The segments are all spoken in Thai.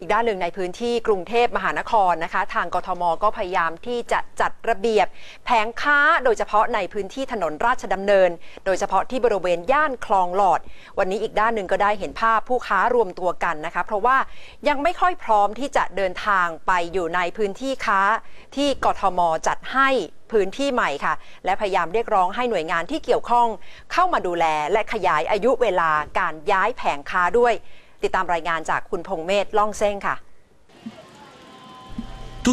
อีกด้านหนึ่งในพื้นที่กรุงเทพมหานครนะคะ ทางกทมก็พยายามที่จะจัดระเบียบ แผงค้าโดยเฉพาะในพื้นที่ถนนราชดำเนิน โดยเฉพาะที่บริเวณย่านคลองหลอด วันนี้อีกด้านหนึ่งก็ได้เห็นภาพผู้ค้ารวมตัวกันนะคะ เพราะว่ายังไม่ค่อยพร้อมที่จะเดินทางไปอยู่ในพื้นที่ค้าที่กทมจัดให้พื้นที่ใหม่ค่ะ และพยายามเรียกร้องให้หน่วยงานที่เกี่ยวข้อง เข้ามาดูแลและขยายอายุเวลาการย้ายแผงค้าด้วย ติดตามรายงานจากคุณพงเมธล่องเซ้งค่ะ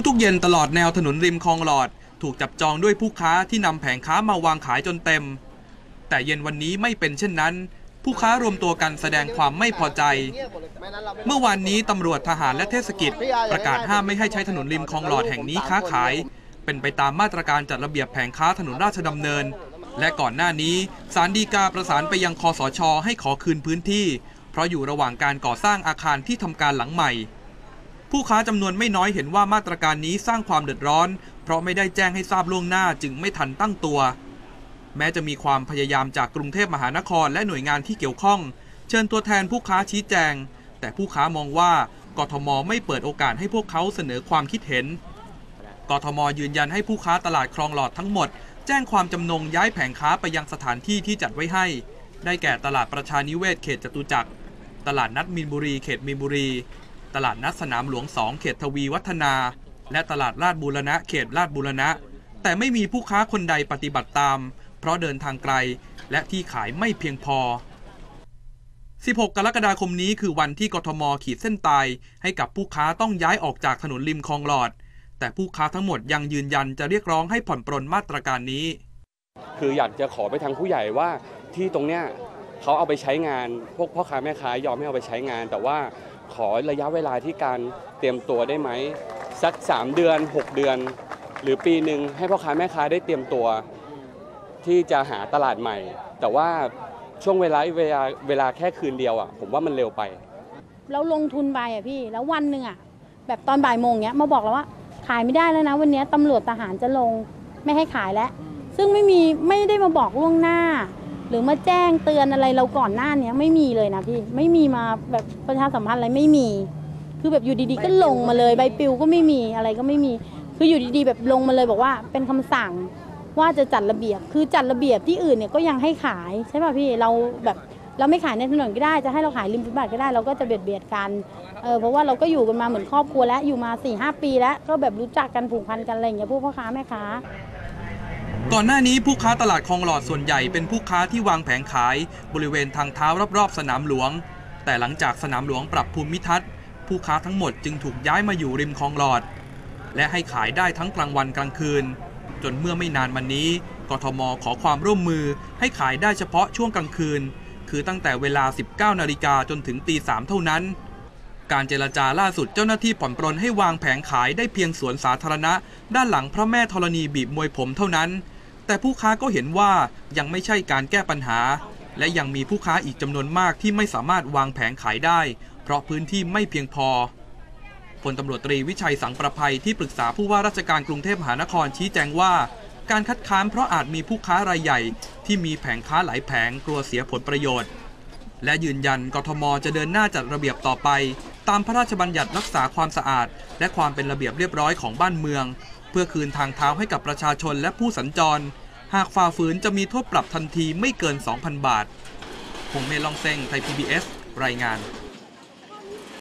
ทุกๆ เย็นตลอดแนวถนนริมคลองหลอด ถูกจับจองด้วยผู้ค้าที่นำแผงค้ามาวางขายจนเต็ม แต่เย็นวันนี้ไม่เป็นเช่นนั้น ผู้ค้ารวมตัวกันแสดงความไม่พอใจ เมื่อวานนี้ตำรวจทหารและเทศกิจ ประกาศห้ามไม่ให้ใช้ถนนริมคลองหลอดแห่งนี้ค้าขาย เป็นไปตามมาตรการจัดระเบียบแผงค้าถนนราชดำเนิน และก่อนหน้านี้ศาลฎีกาประสานไปยังคอสชให้ขอคืนพื้นที่ เพราะอยู่ระหว่างการก่อสร้างอาคารที่ทำการหลังใหม่ ผู้ค้าจำนวนไม่น้อยเห็นว่ามาตรการนี้สร้างความเดือดร้อน เพราะไม่ได้แจ้งให้ทราบล่วงหน้าจึงไม่ทันตั้งตัว แม้จะมีความพยายามจากกรุงเทพมหานครและหน่วยงานที่เกี่ยวข้อง เชิญตัวแทนผู้ค้าชี้แจง แต่ผู้ค้ามองว่ากทมไม่เปิดโอกาสให้พวกเขาเสนอความคิดเห็นกทมยืนยันให้ผู้ค้าตลาดคลองหลอดทั้งหมด แจ้งความจำนงย้ายแผงค้าไปยังสถานที่ที่จัดไว้ให้ ได้แก่ตลาดประชานิเวศเขตจตุจักร ตลาดนัดมีนบุรี เขตมีนบุรี ตลาดนัดสนามหลวง 2 เขตทวีวัฒนา และตลาดลาดบูรณะ เขตลาดบูรณะ แต่ไม่มีผู้ค้าคนใดปฏิบัติตาม เพราะเดินทางไกล และที่ขายไม่เพียงพอ 16 กรกฎาคมนี้คือวันที่กทมขีดเส้นตาย ให้กับผู้ค้าต้องย้ายออกจากถนนริมคลองหลอด แต่ผู้ค้าทั้งหมดยังยืนยันจะเรียกร้องให้ผ่อนปรนมาตรการนี้ คืออยากจะขอไปทางผู้ใหญ่ว่าที่ตรงเนี้ย เขาเอาไปใช้งาน พวกพ่อค้าแม่ค้ายอมให้เอาไปใช้งาน แต่ว่าขอระยะเวลาที่การเตรียมตัวได้ไหมสัก 3 เดือน 6 เดือน หรือปีหนึ่งให้พ่อค้าแม่ค้าได้เตรียมตัวที่จะหาตลาดใหม่ แต่ว่าช่วงเวลาเวลาเวลาแค่คืนเดียวอะผมว่ามันเร็วไปแล้วลงทุนไปอะพี่แล้ววันหนึ่งอะแบบตอนบ่ายโมงเนี้ยมาบอกเราว่าขายไม่ได้แล้วนะ วันนี้ตำรวจทหารจะลงไม่ให้ขายแล้ว ซึ่งไม่มีไม่ได้มาบอกล่วงหน้า หรือมาแจ้งเตือนอะไรเราก่อนหน้าเนี้ยไม่มีเลยนะพี่ไม่มีมาแบบประชาสัมพันธ์อะไรไม่มี คือแบบอยู่ดีๆ ก็ลงมาเลยใบปลิวก็ไม่มีอะไรก็ไม่มี คืออยู่ดีๆ แบบลงมาเลยบอกว่าเป็นคำสั่งว่าจะจัดระเบียบ คือจัดระเบียบที่อื่นเนี่ยก็ยังให้ขายใช่ป่ะพี่เราแบบเราไม่ขายในถนนก็ได้จะให้เราขายริมฟุตบาทก็ได้เราก็จะเบียดเบียดกันเออเพราะว่าเราก็อยู่กันมาเหมือนครอบครัวแล้วอยู่มา4ี่หปีแล้วก็แบบรู้จักกันผูกพันกันอะไรอย่างเงี้ยพวกพ่อค้าแม่ค้า ก่อนหน้านี้ผู้ค้าตลาดคลองหลอดส่วนใหญ่เป็นผู้ค้าที่วางแผงขายบริเวณทางเท้ารอบๆ สนามหลวง แต่หลังจากสนามหลวงปรับภูมิทัศน์ ผู้ค้าทั้งหมดจึงถูกย้ายมาอยู่ริมคลองหลอด และให้ขายได้ทั้งกลางวันกลางคืน จนเมื่อไม่นานมานี้กทมขอความร่วมมือให้ขายได้เฉพาะช่วงกลางคืน คือตั้งแต่เวลา 19 นาฬิกาจนถึงตีสามเท่านั้น การเจรจาล่าสุดเจ้าหน้าที่ผ่อนปรนให้วางแผงขายได้เพียงสวนสาธารณะ ด้านหลังพระแม่ธรณีบีบมวยผมเท่านั้น แต่ผู้ค้าก็เห็นว่ายังไม่ใช่การแก้ปัญหา และยังมีผู้ค้าอีกจำนวนมากที่ไม่สามารถวางแผงขายได้ เพราะพื้นที่ไม่เพียงพอพลตำรวจตรีวิชัยสังประภัยที่ปรึกษาผู้ว่าราชการกรุงเทพมหานครชี้แจงว่า การคัดค้านเพราะอาจมีผู้ค้ารายใหญ่ ที่มีแผงค้าหลายแผงกลัวเสียผลประโยชน์ และยืนยันกทมจะเดินหน้าจัดระเบียบต่อไป ตามพระราชบัญญัติรักษาความสะอาด และความเป็นระเบียบเรียบร้อยของบ้านเมือง พื่อคืนทางเท้าให้กับประชาชนและผู้สัญจร หากฝ่าฝืนจะมีโทษปรับทันทีไม่เกิน 2,000 บาท ผมเมลองเซงไทย PBS รายงาน